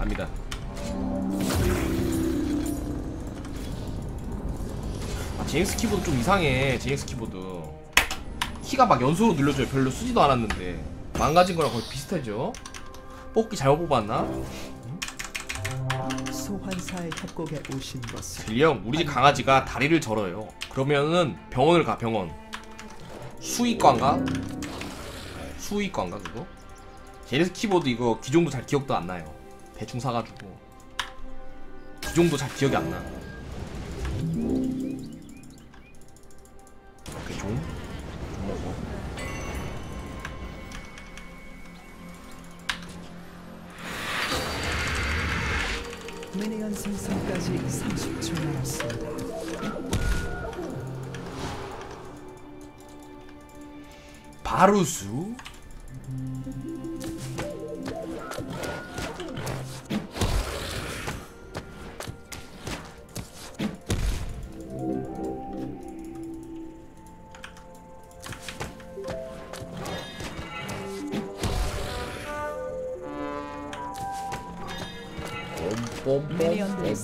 갑니다. 아 JX 키보드 좀 이상해 JX 키보드. 키가 막 연속으로 눌려줘요. 별로 쓰지도 않았는데. 망가진 거랑 거의 비슷하죠? 뽑기 잘못 뽑았나? 소환사의 협곡에 오신 것을 들령 우리 집 강아지가 다리를 절어요. 그러면은 병원을 가 병원. 수의과인가? 수의과인가 그거? 제네스 키보드 이거 기종도 잘 기억도 안 나요 대충 사가지고 기종도 잘 기억이 안 나. 오케이 종. 종 먹어. 미니언 생성까지 30초 남았습니다. 바루수. 미니언들이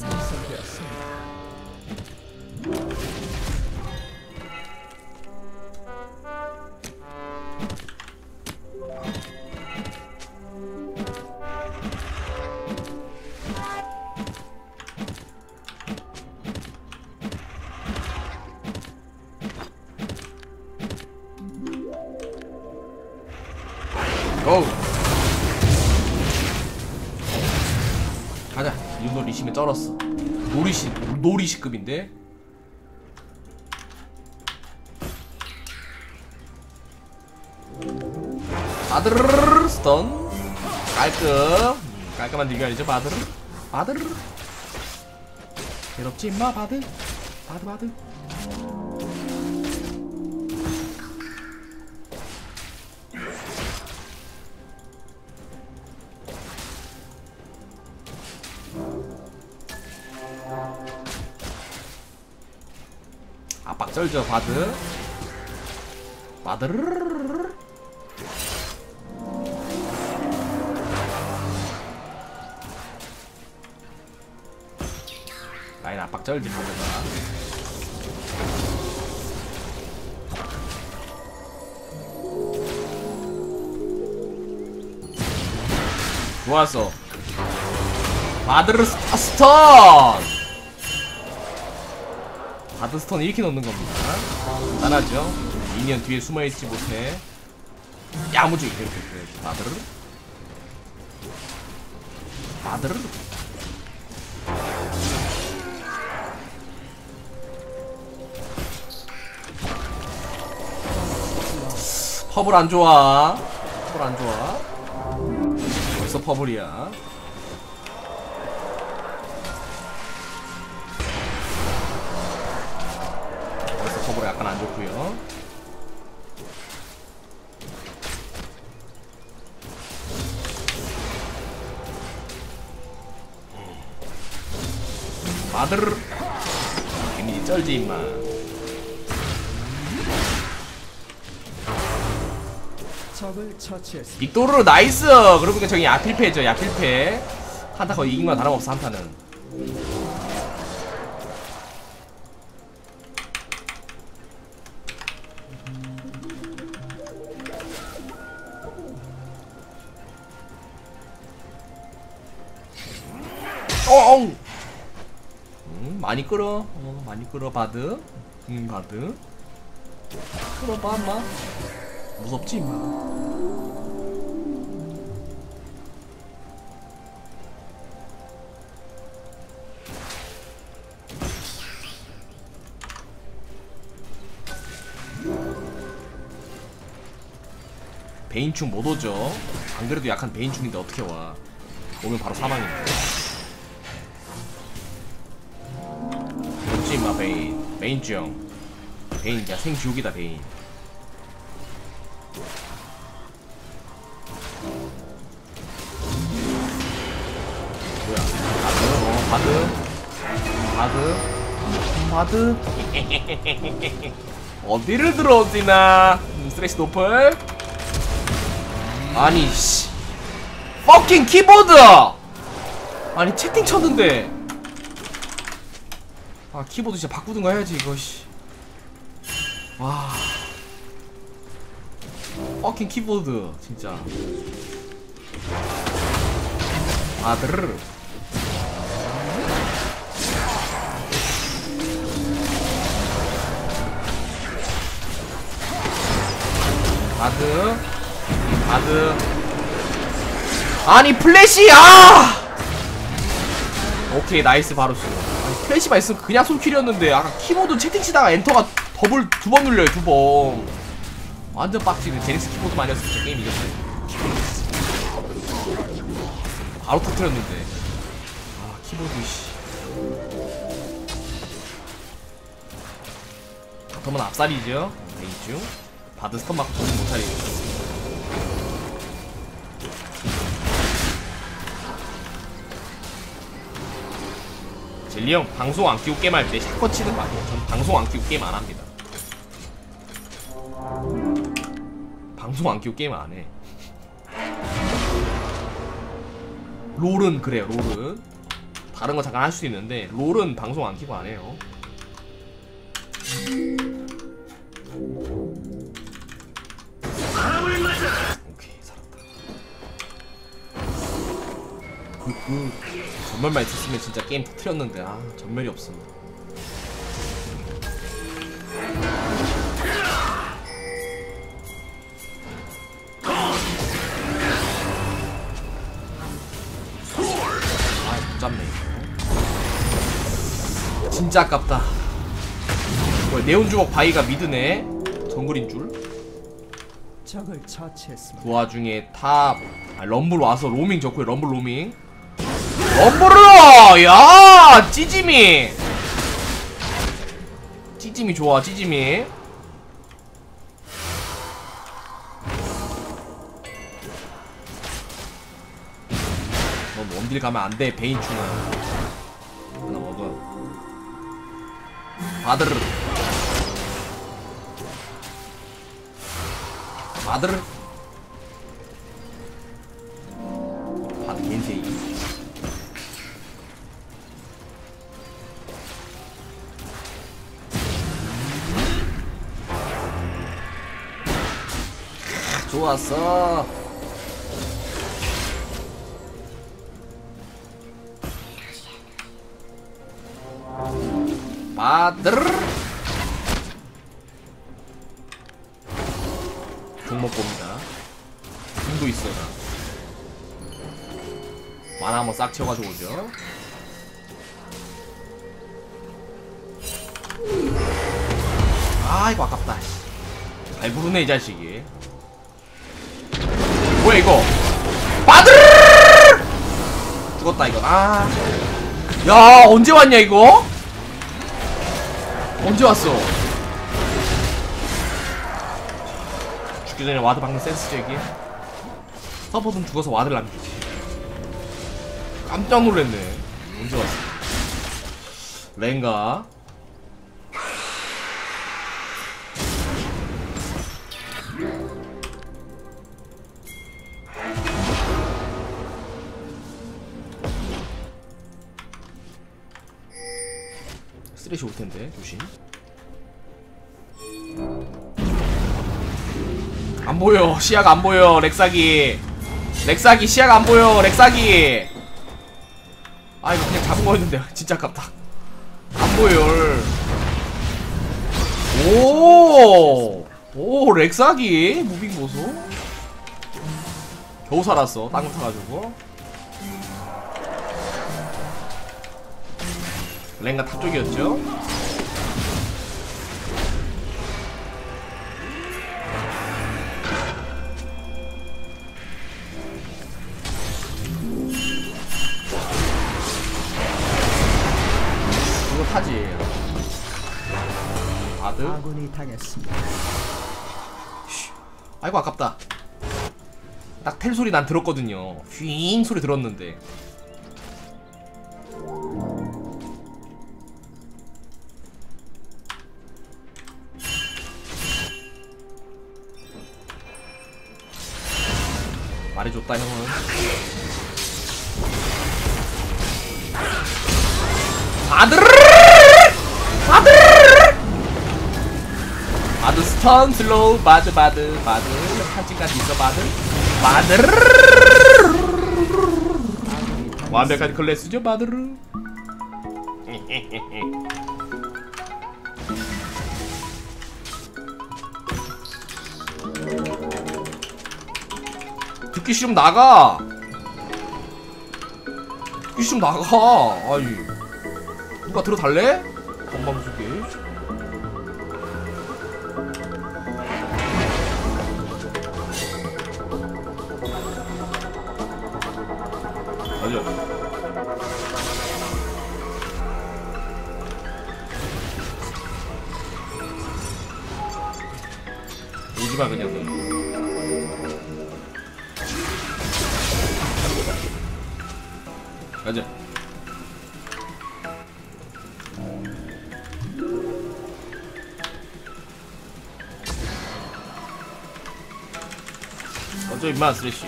바드르르르 스턴. 깔끔. 음, 깔끔한 딜결이죠, 바드르. 바드르. 괴롭지 마, 바드. 바드, 바드. 압박 쩔죠 바드 바드르르르 라인 압박 쩔지 바드가 좋았어 바드르 스- 스턴 바드스톤 이렇게 넣는 겁니다. 간단하죠? 미니언 뒤에 숨어있지 못해. 야무지게 이렇게 바드르. 바드르. 퍼블 안 좋아. 퍼블 안 좋아. 벌써 퍼블이야. 벌써 퍼블 약간 안 좋고요. 마드르 데미지 쩔지 임마 빅토르 나이스! 그러니까 저기 야필패죠 야필패. 한타 거의 이긴 거나 다름없어 한타는. 어엉 음, 많이 끌어. 어, 많이 끌어 바드. 음 바드. 끌어봐 인마 무섭지 임마 베인충 못 오죠. 안 그래도 약한 베인충인데 어떻게 와? 오면 바로 사망인데. 그렇지 마 베인. 베인충. 베인 야 생지옥이다 베인. 뭐야? 바드? 어 바드? 바드? 바드? 어디를 들어오지나? 음, 스트레스 노플? 아니 씨. 퍼킹 키보드 아니 채팅 쳤는데. 아 키보드 진짜 바꾸든가 해야지 이거 씨와. 퍼킹 키보드 진짜 아들 바드 바드. 아니 플래시 아 오케이 나이스 바로스. 아니, 플래시만 있으면 그냥 손킬이었는데 아까 키보드 채팅 치다가 엔터가 더블 두 번 눌려요 두번. 완전 빡치네. 제닉스 키보드만 아니었으면 진짜 게임 이겼어요 바로 터뜨렸는데. 아 키보드 씨. 그러면 앞살이죠? 베이중 바드 스턴 맞고 정신 못 차리고 젤리 형 방송 안 끼고 게임 할때 샷컷 치는 거 아니에요? 전 방송 안 끼고 게임 안 합니다. 방송 안 끼고 게임 안해. 롤은 그래요 롤은. 다른 거 잠깐 할 수 있는데 롤은 방송 안 끼고 안 해요 전멸만 있었으면 진짜 게임 터트렸는데. 아 전멸이 없습니다 아못 잡네 이거. 진짜 아깝다. 뭐야 네온주먹 바위가 미드네. 정글인 줄. 적을 처치했습니다. 그 와중에 탑 아, 럼블 와서 로밍 좋고요 럼블 로밍 럼블러 야 찌짐이. 찌짐이 좋아 찌짐이. 넌 원딜 가면 안 돼 베인충아 하나 먹어. 바드르. 바드르 좋았어. 바드르. 종목 봅니다. 힘도 있어 나 만화 한번 싹 채워가지고 오죠. 아 이거 아깝다. 씨. 잘 부르네 이 자식이 뭐야 이거? 바드르 죽었다 이거. 아야 언제 왔냐 이거? 언제 왔어? 죽기 전에 와드 박는 센스죠 이게 서포트는 죽어서 와드를 남기지. 깜짝 놀랐네. 언제 왔어? 랭가 쓰레쉬 올 텐데 조심. 안 보여. 시야가 안 보여 렉사기. 렉사기 시야가 안 보여 렉사기. 아 이거 그냥 잡은 거였는데. 진짜 아깝다. 안 보여 오오 렉사기. 무빙 보소. 겨우 살았어. 땅을 타가지고 랭가 탑 쪽이었죠? 이거 타지. 아드? 아군이 당했습니다. 아이고 아깝다. 딱 텔 소리 난 들었거든요. 휘잉 소리 들었는데 말해줬다 형은. 바드르르 바드르르 바드 스턴 슬로우 바드 바드 바드. 탈진까지 있어 바드. 바드르르 완벽한 클래스죠 바드르 듣기 싫으면 나가. 듣기 싫으면 나가. 아이. 누가 들어달래? 건방 속에 맞아 오지마 그냥 맞아 어쩌 임마 쓰레쉬.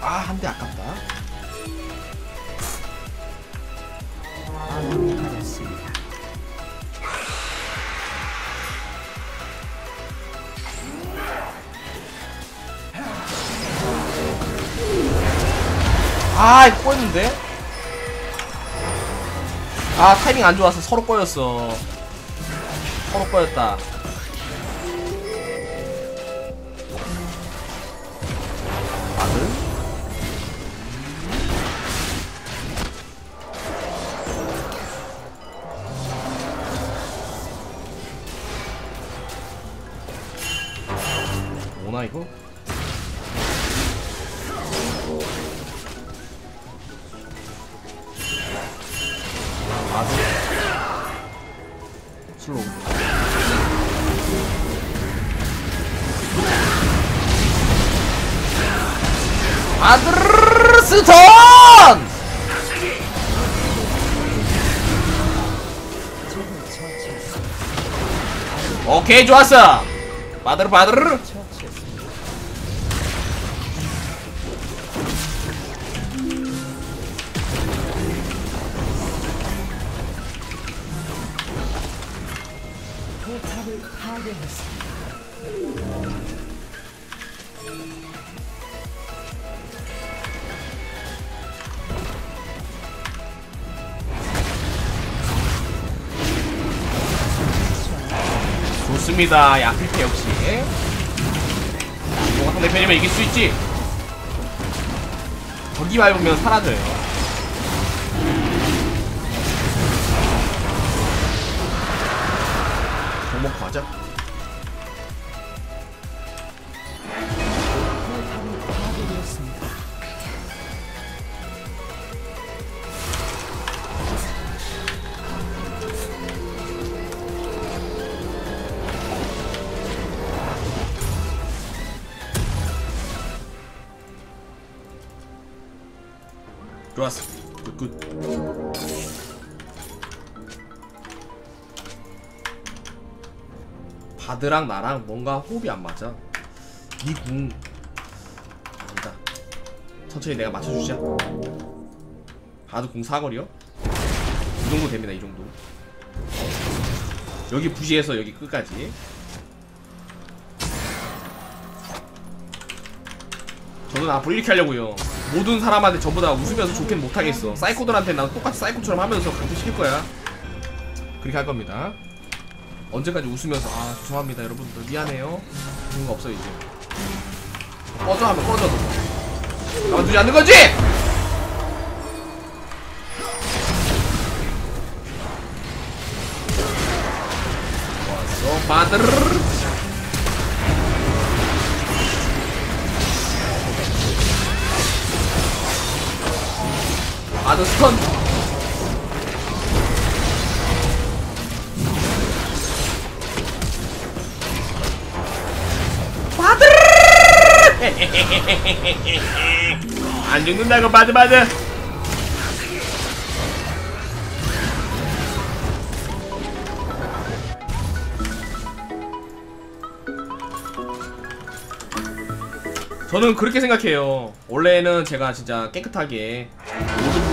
아 한 대 아깝다 아 이거 꼬였는데? 아 타이밍 안 좋아서 서로 꼬였어. 서로 꼬였다 오케이 좋았어. 바들 처 좋습니다. 야필패 역시. 뭔가 상대편이면 이길 수 있지. 저기 밟으면 사라져요 굿굿 바드랑 나랑 뭔가 호흡이 안 맞아. 니 궁. 아니다. 천천히 내가 맞춰주자. 바드 궁 사거리요? 이 정도 됩니다 이 정도. 여기 부시해서 여기 끝까지. 저는 앞으로 이렇게 하려고요 모든 사람한테 전부 다 웃으면서 좋게는 못하겠어. 사이코들한테 난 똑같이 사이코처럼 하면서 강퇴시킬 거야. 그렇게 할 겁니다. 언제까지 웃으면서 아 죄송합니다 여러분들. 미안해요. 그런 거 없어 이제. 꺼져 하면 꺼져 너 가만두지 않는 거지? 좋았어. 바드르 바드 스턴 안 죽는다고 바드 바드 저는 그렇게 생각해요. 원래는 제가 진짜 깨끗하게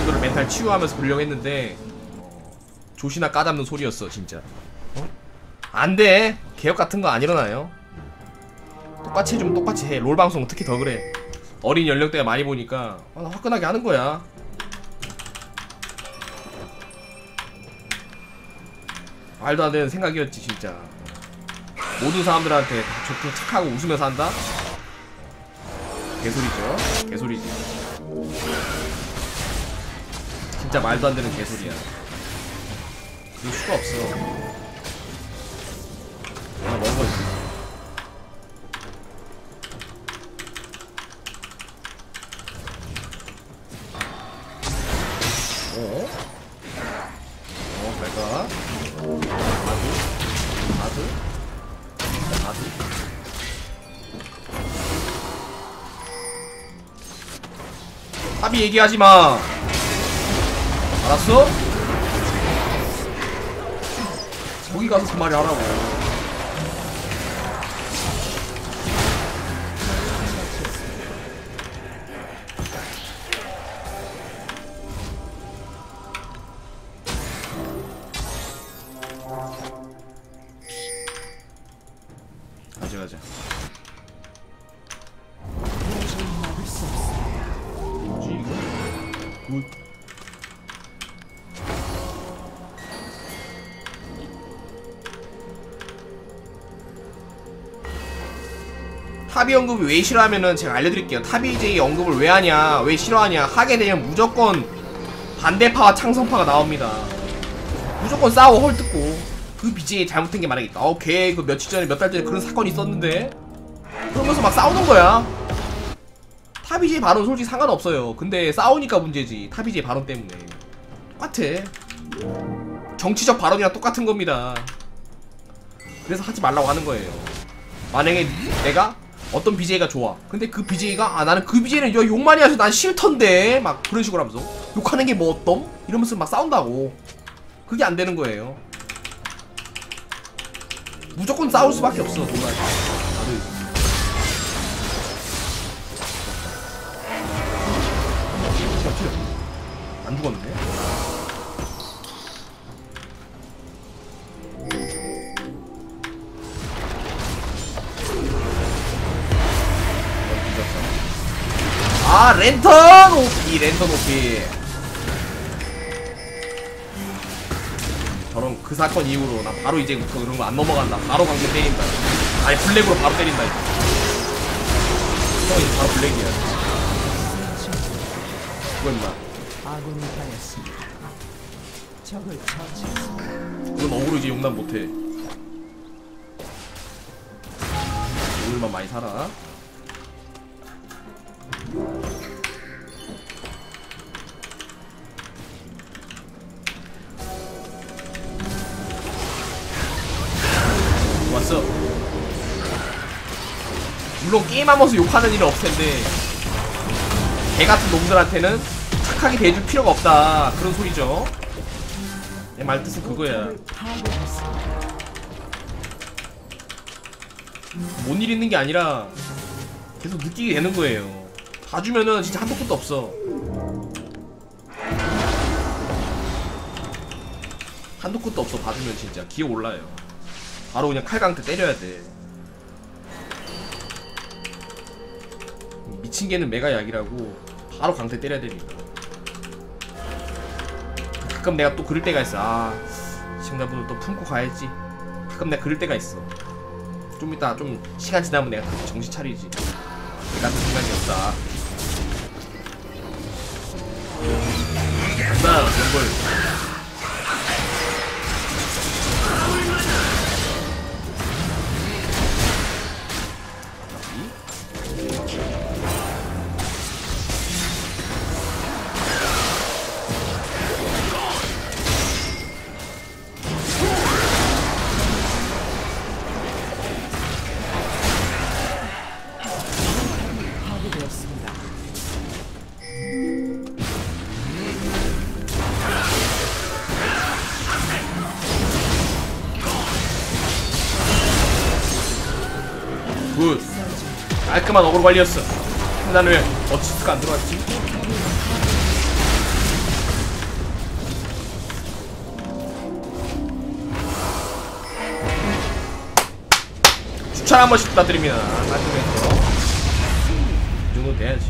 분들을 멘탈 치유하면서 보려고 했는데 어, 조시나 까잡는 소리였어 진짜. 어? 안 돼. 개혁 같은 거 안 일어나요. 똑같이 해주면 똑같이 해. 롤 방송 특히 더 그래. 어린 연령대가 많이 보니까 아, 나 화끈하게 하는 거야. 말도 안 되는 생각이었지 진짜. 모든 사람들한테 다 좋게 착하고 웃으면서 한다? 개소리죠. 개소리지. 진짜 말도 안 되는 개소리야. 그럴 수가 없어. 아, 먹은 거지. 어? 어, 갈까? 아주? 아주? 아주? 합의 얘기하지 마. 알았어? 거기 가서 그 말이 하라고. 가자 가자. 탑이 언급을 왜 싫어하면은 제가 알려드릴게요. 탑이 이 언급을 왜 하냐, 왜 싫어하냐 하게 되면 무조건 반대파와 창성파가 나옵니다. 무조건 싸워 헐뜯고 그 BJ 잘못된 게 만약에 어, 걔그 며칠 전에 몇 달 전에 그런 사건이 있었는데 그러면서 막 싸우는 거야. 타비제 발언 솔직히 상관없어요. 근데 싸우니까 문제지. 타비제 발언 때문에. 똑같아. 정치적 발언이랑 똑같은 겁니다. 그래서 하지 말라고 하는 거예요. 만약에 내가 어떤 BJ가 좋아. 근데 그 BJ가 아 나는 그 BJ는 욕 많이 해서 난 싫던데 막 그런 식으로 하면서 욕하는 게 뭐 어떤? 이러면서 막 싸운다고. 그게 안 되는 거예요. 무조건 싸울 수밖에 없어. 누가 아 랜턴 오피 랜턴 오피. 저런 그 사건 이후로 나 바로 이제부터 그런 거 안 넘어간다. 바로 강제 때린다. 아니 블랙으로 바로 때린다. 이제 형 이제 바로 블랙이야. 그거 임마. 아군이 당했습니다. 적을 처치했습니다. 그건 억울로 이제 용납 못해. 오늘만 많이 살아 왔어 물론 게임하면서 욕하는 일은 없을 텐데 개 같은 놈들한테는 착하게 대해줄 필요가 없다 그런 소리죠 내 말 뜻은 그거야. 뭔일 있는 게 아니라 계속 느끼게 되는 거예요. 봐주면은 진짜 한도 끝도 없어. 한도 끝도 없어 봐주면 진짜 기어 올라요. 바로 그냥 칼강태 때려야 돼. 미친 개는 메가 약이라고 바로 강태 때려야 됩니다. 가끔 내가 또 그럴 때가 있어. 아 시청자분들 또 품고 가야지. 가끔 내가 그럴 때가 있어. 좀 이따 좀 시간 지나면 내가 다시 정신 차리지. 내 같은 생각이었다. 간 깔끔한 어그로 관리였어. 난왜 어치스가 안 들어왔지? 추천 한 번씩 부탁드립니다. 깔끔해서 이 정도 돼야지.